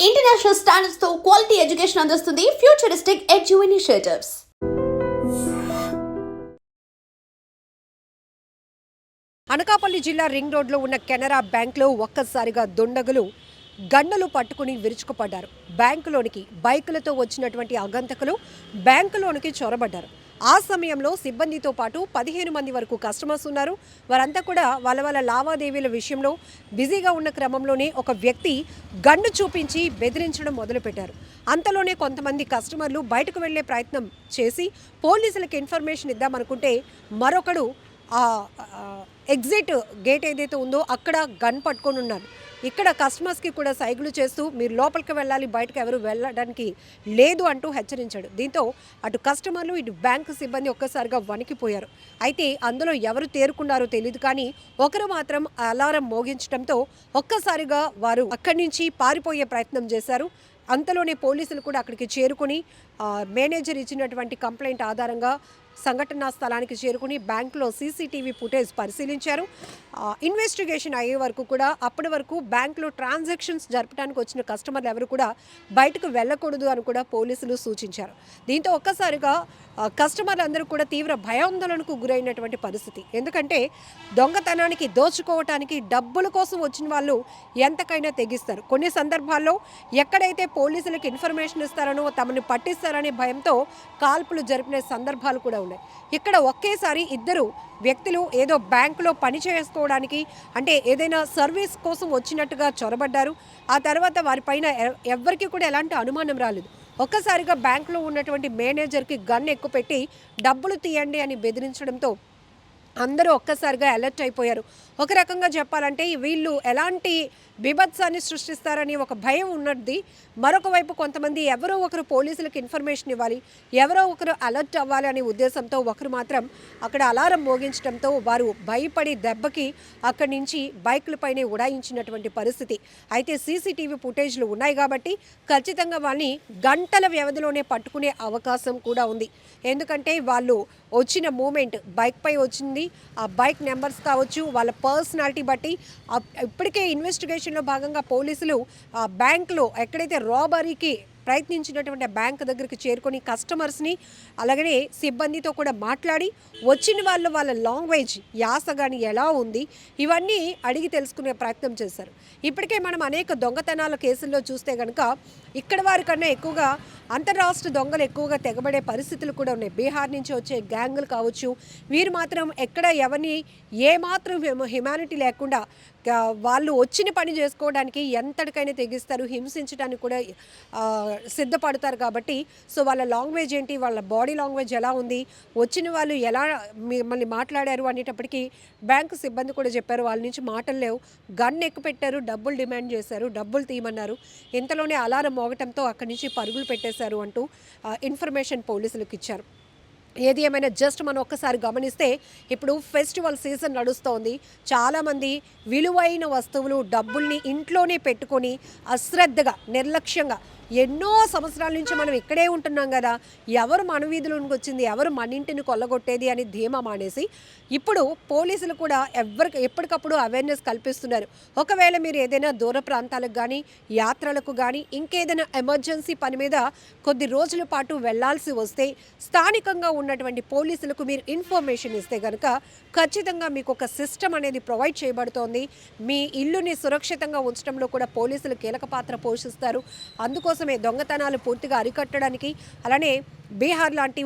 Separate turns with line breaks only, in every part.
International స్టాండర్డ్స్తో quality education అందిస్తుంది futuristic edu initiatives
Anakapalli జిల్లా రింగ్ రోడ్లో ఉన్న కెనరా బ్యాంక్లో ఒక్కసారిగా దుండగులు గండలు పట్టుకుని విరుచుకుపడ్డారు. బ్యాంకులోనికి బైకులతో వచ్చినటువంటి అగంతకులు బ్యాంకులోనికి చొరబడ్డారు. ఆ సమయంలో సిబ్బందితో పాటు పదిహేను మంది వరకు కస్టమర్స్ ఉన్నారు. వారంతా కూడా వాళ్ళ వాళ్ళ లావాదేవీల విషయంలో బిజీగా ఉన్న క్రమంలోనే ఒక వ్యక్తి గన్ను చూపించి బెదిరించడం మొదలుపెట్టారు. అంతలోనే కొంతమంది కస్టమర్లు బయటకు వెళ్ళే ప్రయత్నం చేసి పోలీసులకు ఇన్ఫర్మేషన్ ఇద్దామనుకుంటే మరొకడు ఆ ఎగ్జిట్ గేట్ ఏదైతే ఉందో అక్కడ గన్ పట్టుకొని ఉన్నాడు ఇక్కడ కస్టమర్స్కి కూడా సైగులు చేస్తూ మీరు లోపలికి వెళ్ళాలి బయటకు ఎవరు వెళ్ళడానికి లేదు అంటూ హెచ్చరించాడు. దీంతో అటు కస్టమర్లు ఇటు బ్యాంకు సిబ్బంది ఒక్కసారిగా వణికిపోయారు. అయితే అందులో ఎవరు తేరుకున్నారో తెలియదు కానీ ఒకరు మాత్రం అలారం మోగించడంతో ఒక్కసారిగా వారు అక్కడి నుంచి పారిపోయే ప్రయత్నం చేశారు. అంతలోనే పోలీసులు కూడా అక్కడికి చేరుకుని మేనేజర్ ఇచ్చినటువంటి కంప్లైంట్ ఆధారంగా సంఘటనా స్థలానికి చేరుకుని బ్యాంకులో సీసీటీవీ ఫుటేజ్ పరిశీలించారు. ఇన్వెస్టిగేషన్ అయ్యే వరకు కూడా అప్పటి వరకు బ్యాంకులో ట్రాన్సాక్షన్స్ జరపడానికి వచ్చిన కస్టమర్లు ఎవరు కూడా బయటకు వెళ్ళకూడదు అని కూడా పోలీసులు సూచించారు. దీంతో ఒక్కసారిగా కస్టమర్లందరూ కూడా తీవ్ర భయాందోళనకు గురైనటువంటి పరిస్థితి. ఎందుకంటే దొంగతనానికి దోచుకోవటానికి డబ్బుల కోసం వచ్చిన వాళ్ళు ఎంతకైనా తెగిస్తారు. కొన్ని సందర్భాల్లో ఎక్కడైతే పోలీసులకు ఇన్ఫర్మేషన్ ఇస్తారనో తమని పట్టిస్తారనే భయంతో కాల్పులు జరిపిన సందర్భాలు కూడా ఉన్నాయి. ఇక్కడ ఒకేసారి ఇద్దరు వ్యక్తులు ఏదో బ్యాంకులో పని చేసుకోవడానికి అంటే ఏదైనా సర్వీస్ కోసం వచ్చినట్టుగా చొరబడ్డారు. ఆ తర్వాత వారిపైన ఎ- ఎవ్వరికీ కూడా ఎలాంటి అనుమానం రాలేదు. ఒక్కసారిగా బ్యాంకులో ఉన్నటువంటి మేనేజర్కి గన్ ఎక్కుపెట్టి డబ్బులు తీయండి అని బెదిరించడంతో అందరూ ఒక్కసారిగా అలర్ట్ అయిపోయారు. ఒక రకంగా చెప్పాలంటే వీళ్ళు ఎలాంటి బీభత్సాన్ని సృష్టిస్తారని ఒక భయం ఉన్నది. మరొక వైపు కొంతమంది ఎవరో ఒకరు పోలీసులకు ఇన్ఫర్మేషన్ ఇవ్వాలి ఎవరో ఒకరు అలర్ట్ అవ్వాలి అనే ఉద్దేశంతో ఒకరు మాత్రం అక్కడ అలారం మోగించడంతో వారు భయపడి దెబ్బకి అక్కడి నుంచి బైకులపైనే ఉడాయించినటువంటి పరిస్థితి. అయితే సీసీటీవీ ఫుటేజ్లు ఉన్నాయి కాబట్టి ఖచ్చితంగా వాళ్ళని గంటల వ్యవధిలోనే పట్టుకునే అవకాశం కూడా ఉంది. ఎందుకంటే వాళ్ళు వచ్చిన మూమెంట్ బైక్పై వచ్చింది ఆ బైక్ నెంబర్స్ కావచ్చు వాళ్ళ పర్సనాలిటీ బట్టి ఇప్పటికే ఇన్వెస్టిగేషన్లో భాగంగా పోలీసులు ఆ బ్యాంక్లో ఎక్కడైతే రాబరీకి ప్రయత్నించినటువంటి బ్యాంక్ దగ్గరికి చేరుకొని కస్టమర్స్ని అలాగనే సిబ్బందితో కూడా మాట్లాడి వచ్చిన వాళ్ళు వాళ్ళ లాంగ్వేజ్ యాస కానీ ఎలా ఉంది ఇవన్నీ అడిగి తెలుసుకునే ప్రయత్నం చేశారు. ఇప్పటికే మనం అనేక దొంగతనాల కేసుల్లో చూస్తే కనుక ఇక్కడ వారికన్నా ఎక్కువగా అంతర్రాష్ట్ర దొంగలు ఎక్కువగా తెగబడే పరిస్థితులు కూడా ఉన్నాయి. బీహార్ నుంచి వచ్చే గ్యాంగులు కావచ్చు వీరు మాత్రం ఎక్కడ ఎవరిని ఏమాత్రం హ్యుమానిటీ లేకుండా వాళ్ళు వచ్చిన పని చేసుకోవడానికి ఎంతటికైనా తెగిస్తారు హింసించడానికి కూడా సిద్ధపడతారు కాబట్టి సో వాళ్ళ లాంగ్వేజ్ ఏంటి వాళ్ళ బాడీ లాంగ్వేజ్ ఎలా ఉంది వచ్చిన వాళ్ళు ఎలా మిమ్మల్ని మాట్లాడారు అనేటప్పటికీ బ్యాంకు సిబ్బంది కూడా చెప్పారు వాళ్ళ నుంచి మాటలు లేవు. గన్ ఎక్కుపెట్టారు డబ్బులు డిమాండ్ చేశారు డబ్బులు తీయమన్నారు. ఇంతలోనే అలారం మోగటంతో అక్కడి నుంచి పరుగులు పెట్టేశారు అంటూ ఇన్ఫర్మేషన్ పోలీసులకు ఇచ్చారు. ఏది ఏమైనా జస్ట్ మనం ఒక్కసారి గమనిస్తే ఇప్పుడు ఫెస్టివల్ సీజన్ నడుస్తోంది. చాలామంది విలువైన వస్తువులు డబ్బుల్ని ఇంట్లోనే పెట్టుకొని అశ్రద్ధగా నిర్లక్ష్యంగా ఎన్నో సంవత్సరాల నుంచి మనం ఇక్కడే ఉంటున్నాం కదా. ఎవరు మన వీధిలోనికి వచ్చింది ఎవరు మన ఇంటిని కొల్లగొట్టేది అని ధీమా మానేసి ఇప్పుడు పోలీసులు కూడా ఎవరికి ఎప్పటికప్పుడు అవేర్నెస్ కల్పిస్తున్నారు. ఒకవేళ మీరు ఏదైనా దూర ప్రాంతాలకు కానీ యాత్రలకు కానీ ఇంకేదైనా ఎమర్జెన్సీ పని మీద కొద్ది రోజుల పాటు వెళ్ళాల్సి వస్తే స్థానికంగా ఉన్నటువంటి పోలీసులకు మీరు ఇన్ఫర్మేషన్ ఇస్తే కనుక ఖచ్చితంగా మీకు ఒక సిస్టమ్ అనేది ప్రొవైడ్ చేయబడుతోంది. మీ ఇల్లుని సురక్షితంగా ఉంచడంలో కూడా పోలీసులు కీలక పాత్ర పోషిస్తారు. కోసమే దొంగతనాలు పూర్తిగా అరికట్టడానికి అలానే బీహార్ లాంటి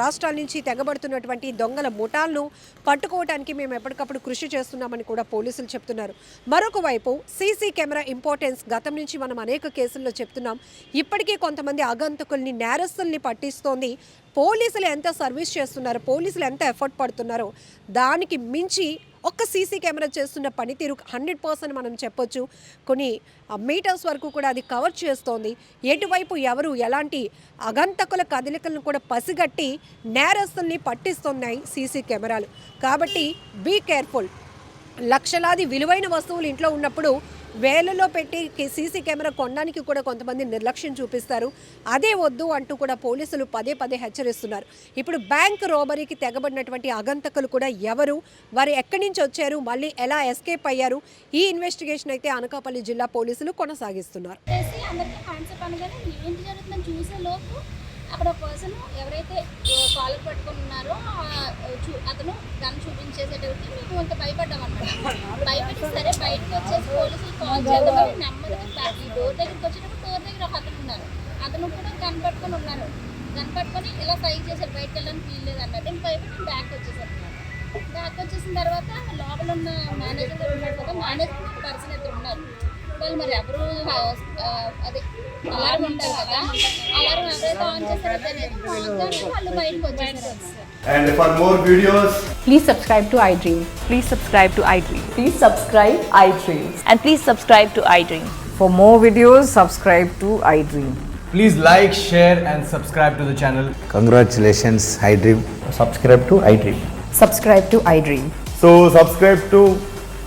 రాష్ట్రాల నుంచి తెగబడుతున్నటువంటి దొంగల ముఠాలను పట్టుకోవడానికి మేము ఎప్పటికప్పుడు కృషి చేస్తున్నామని కూడా పోలీసులు చెప్తున్నారు. మరొక వైపు సీసీ కెమెరా ఇంపార్టెన్స్ గతం నుంచి మనం అనేక కేసుల్లో చెప్తున్నాం. ఇప్పటికీ కొంతమంది ఆగంతకుల్ని నేరస్తుల్ని పట్టిస్తోంది. పోలీసులు ఎంత సర్వీస్ చేస్తున్నారో పోలీసులు ఎంత ఎఫర్ట్ పడుతున్నారో దానికి మించి ఒక్క సీసీ కెమెరా చేస్తున్న పనితీరు హండ్రెడ్ పర్సెంట్ మనం చెప్పొచ్చు. కొన్ని మీటర్స్ వరకు కూడా అది కవర్ చేస్తోంది. ఎటువైపు ఎవరు ఎలాంటి అగంతకుల కదిలి కదలికలను కూడా పసిగట్టి నేరస్తుల్ని పట్టిస్తున్నాయి సీసీ కెమెరాలు. కాబట్టి బీ కేర్ఫుల్ లక్షలాది విలువైన వస్తువులు ఇంట్లో ఉన్నప్పుడు వేలలో పెట్టి సీసీ కెమెరా కొనడానికి కూడా కొంతమంది నిర్లక్ష్యం చూపిస్తారు. అదే వద్దు అంటూ కూడా పోలీసులు పదే పదే హెచ్చరిస్తున్నారు. ఇప్పుడు బ్యాంక్ రోబరీకి తెగబడినటువంటి అగంతకులు కూడా ఎవరు? వారు ఎక్కడి నుంచి వచ్చారు? మళ్ళీ ఎలా ఎస్కేప్ అయ్యారు? ఈ ఇన్వెస్టిగేషన్ అయితే అనకాపల్లి జిల్లా పోలీసులు కొనసాగిస్తున్నారు.
అక్కడ ఒక పర్సన్ ఎవరైతే కాలర్ పట్టుకొని ఉన్నారో చూ- అతను గన్ చూపించేసేటప్పటికి మేము ఇంకా భయపడ్డాం అనమాట భయపడి సరే బయటకు వచ్చేసి పోలీసులు కాల్ చేద్దామని నెమ్మదిగా ఈ డోర్ దగ్గరికి వచ్చేటప్పుడు డోర్ దగ్గర ఒక అతను ఉన్నారు. అతను కూడా గన్ పట్టుకొని ఉన్నారు. గన్ పట్టుకొని ఇలా సైజ్ చేశారు. బయటకు వెళ్ళడానికి వీల్లేదు అన్నట్టు నేను భయపడి బ్యాక్ వచ్చేసాను బ్యాక్ వచ్చేసిన తర్వాత లోపల ఉన్న మేనేజర్ గారు ఉన్నారు కదా మేనేజర్ పర్సన్ అయితే ఉన్నారు. వాళ్ళు మరి ఎవరు అదే అలారం ఉంటారు కదా అలారం ఎవరైతే ఆన్ చేస్తారో తెలియదు మామూలుగానే వాళ్ళు బయటకు వచ్చేసారు
And for more videos,
Please subscribe to iDream. Please subscribe to iDream.
Please subscribe iDreams.
And please subscribe to iDream.
For more videos, subscribe to iDream.
Please like, share, and subscribe to the channel.
Congratulations, iDream.
subscribe to iDream.
Subscribe to iDream.
so subscribe to